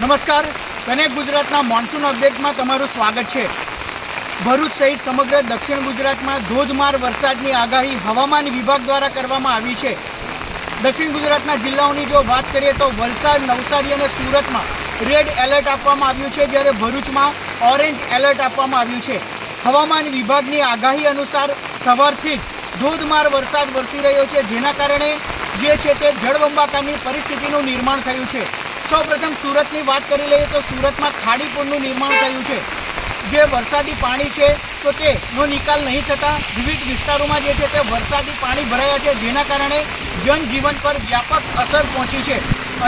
નમસ્કાર. કનેક ગુજરાતના મોન્સૂન અપડેટમાં તમારું સ્વાગત છે. ભરૂચ સહિત સમગ્ર દક્ષિણ ગુજરાતમાં ધોધમાર વરસાદની આગાહી હવામાન વિભાગ દ્વારા કરવામાં આવી છે. દક્ષિણ ગુજરાતના જિલ્લાઓની જો વાત કરીએ તો વલસાડ, નવસારી અને સુરતમાં રેડ એલર્ટ આપવામાં આવ્યું છે, જ્યારે ભરૂચમાં ઓરેન્જ એલર્ટ આપવામાં આવ્યું છે. હવામાન વિભાગની આગાહી અનુસાર સવારથી જ ધોધમાર વરસાદ વરસી રહ્યો છે, જેના કારણે જે છે તે જળબંબાકારની પરિસ્થિતિનું નિર્માણ થયું છે. સૌપ્રથમ સુરતની વાત કરી લઈએ તો સુરતમાં ખાડીપુરનું નિર્માણ થયું છે. જે વરસાદી પાણી છે, તો તેનો નિકાલ નહીં થતાં વિવિધ વિસ્તારોમાં જે છે તે વરસાદી પાણી ભરાયા છે, જેના કારણે જનજીવન પર વ્યાપક અસર પહોંચી છે.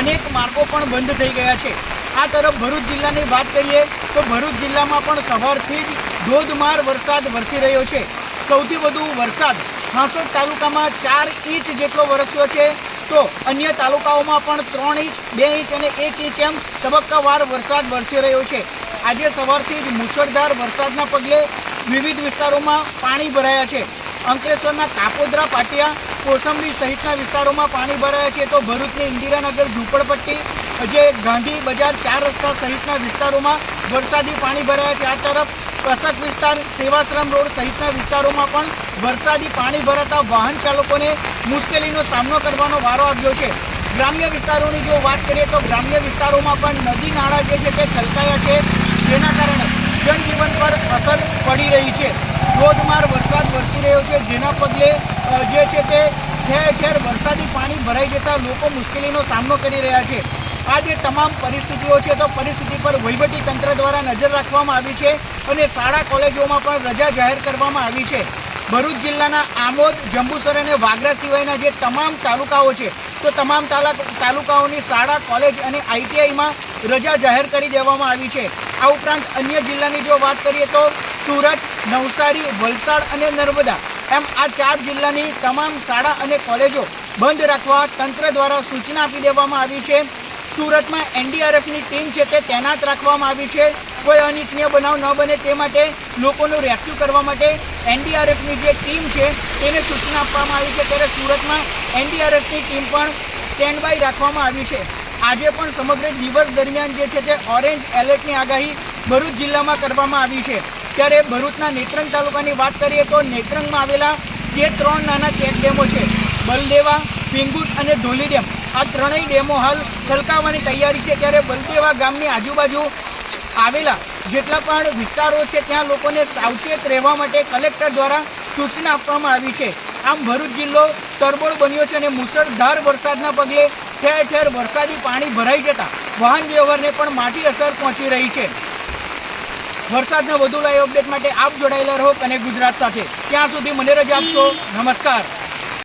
અનેક માર્ગો પણ બંધ થઈ ગયા છે. આ તરફ ભરૂચ જિલ્લાની વાત કરીએ તો ભરૂચ જિલ્લામાં પણ સવારથી જ ધોધમાર વરસાદ વરસી રહ્યો છે. સૌથી વધુ વરસાદ હાંસોદ તાલુકામાં ચાર ઇંચ જેટલો વરસ્યો છે. તો અન્ય તાલુકાઓમાં પણ ત્રણ ઇંચ, બે ઇંચ અને એક ઇંચ એમ તબક્કાવાર વરસાદ વરસી રહ્યો છે. આજે સવારથી જ મુશળધાર વરસાદના પગલે વિવિધ વિસ્તારોમાં પાણી ભરાયા છે. અંકલેશ્વરના કાપોદ્રા, પાટિયા, કોસંબી સહિતના વિસ્તારોમાં પાણી ભરાયા છે તો ભરૂચની ઇન્દિરાનગર, ઝૂંપડપટ્ટી જે ગાંધી બજાર ચાર રસ્તા સહિતના વિસ્તારોમાં વરસાદી પાણી ભરાયા છે. આ તરફ કસક વિસ્તાર, સેવાશ્રમ રોડ સહિતના વિસ્તારોમાં પણ વરસાદી પાણી ભરાતા વાહન ચાલકોને મુશ્કેલીનો સામનો કરવાનો વારો આવ્યો છે. ગ્રામ્ય વિસ્તારોની જો વાત કરીએ તો ગ્રામ્ય વિસ્તારોમાં પણ નદી નાળા જે છે તે છલકાયા છે, જેના કારણે જનજીવન પર અસર પડી રહી છે. ધોધમાર વરસાદ વરસી રહ્યો છે, જેના પગલે જે છે તે ઠેર ઠેર વરસાદી પાણી ભરાઈ જતા લોકો મુશ્કેલીનો સામનો કરી રહ્યા છે. આ જે તમામ પરિસ્થિતિઓ છે, તો પરિસ્થિતિ પર વહીવટી તંત્ર દ્વારા નજર રાખવામાં આવી છે અને શાળા કોલેજોમાં પણ રજા જાહેર કરવામાં આવી છે. ભરૂચ જિલ્લાના આમોદ, જંબુસર અને વાગરા સિવાયના જે તમામ તાલુકાઓ છે, તો તમામ તાલા- તાલુકાઓની શાળા, કોલેજ અને આઈટીઆઈમાં રજા જાહેર કરી દેવામાં આવી છે. આ ઉપરાંત અન્ય જિલ્લાની જો વાત કરીએ તો સુરત, નવસારી, વલસાડ અને નર્મદા, એમ આ ચાર જિલ્લાની તમામ શાળા અને કોલેજો બંધ રાખવા તંત્ર દ્વારા સૂચના આપી દેવામાં આવી છે. સુરતમાં એનડીઆરએફની ટીમ છે તે તૈનાત રાખવામાં આવી છે. કોઈ અનિચ્છનીય બનાવ ન બને તે માટે લોકોનું રેસ્ક્યુ કરવા માટે એનડીઆરએફની જે ટીમ છે તેને સૂચના આપવામાં આવી છે. ત્યારે સુરતમાં એનડીઆરએફની ટીમ પણ સ્ટેન્ડ બાય રાખવામાં આવી છે. આજે પણ સમગ્ર દિવસ દરમિયાન જે છે તે ઓરેન્જ એલર્ટની આગાહી ભરૂચ જિલ્લામાં કરવામાં આવી છે. ત્યારે ભરૂચના નેત્રંગ તાલુકાની વાત કરીએ તો નેત્રંગમાં આવેલા જે ત્રણ નાના ચેકડેમો છે, બલદેવા પિંગુટ અને ધોલી ડેમ. આ ત્રણેય ડેમો હાલ છલકાવવાની તૈયારી છે ત્યારે બલદેવા ગામની આજુબાજુ આવેલા જેટલા પણ વિસ્તારો છે ત્યાં લોકોને સાવચેત રહેવા માટે કલેક્ટર દ્વારા સૂચના આપવામાં આવી છે. આમ ભરૂચ જિલ્લો તરબોળ બન્યો છે અને મુસળધાર વરસાદના પગલે ઠેર ઠેર વરસાદી પાણી ભરાઈ જતા વાહન વ્યવહારને પણ માઠી અસર પહોંચી રહી છે. વરસાદના વધુ લાઈવ અપડેટ માટે આપ જોડાયેલા રહો અને ગુજરાત સાથે. ત્યાં સુધી મને રજા આપશો. નમસ્કાર.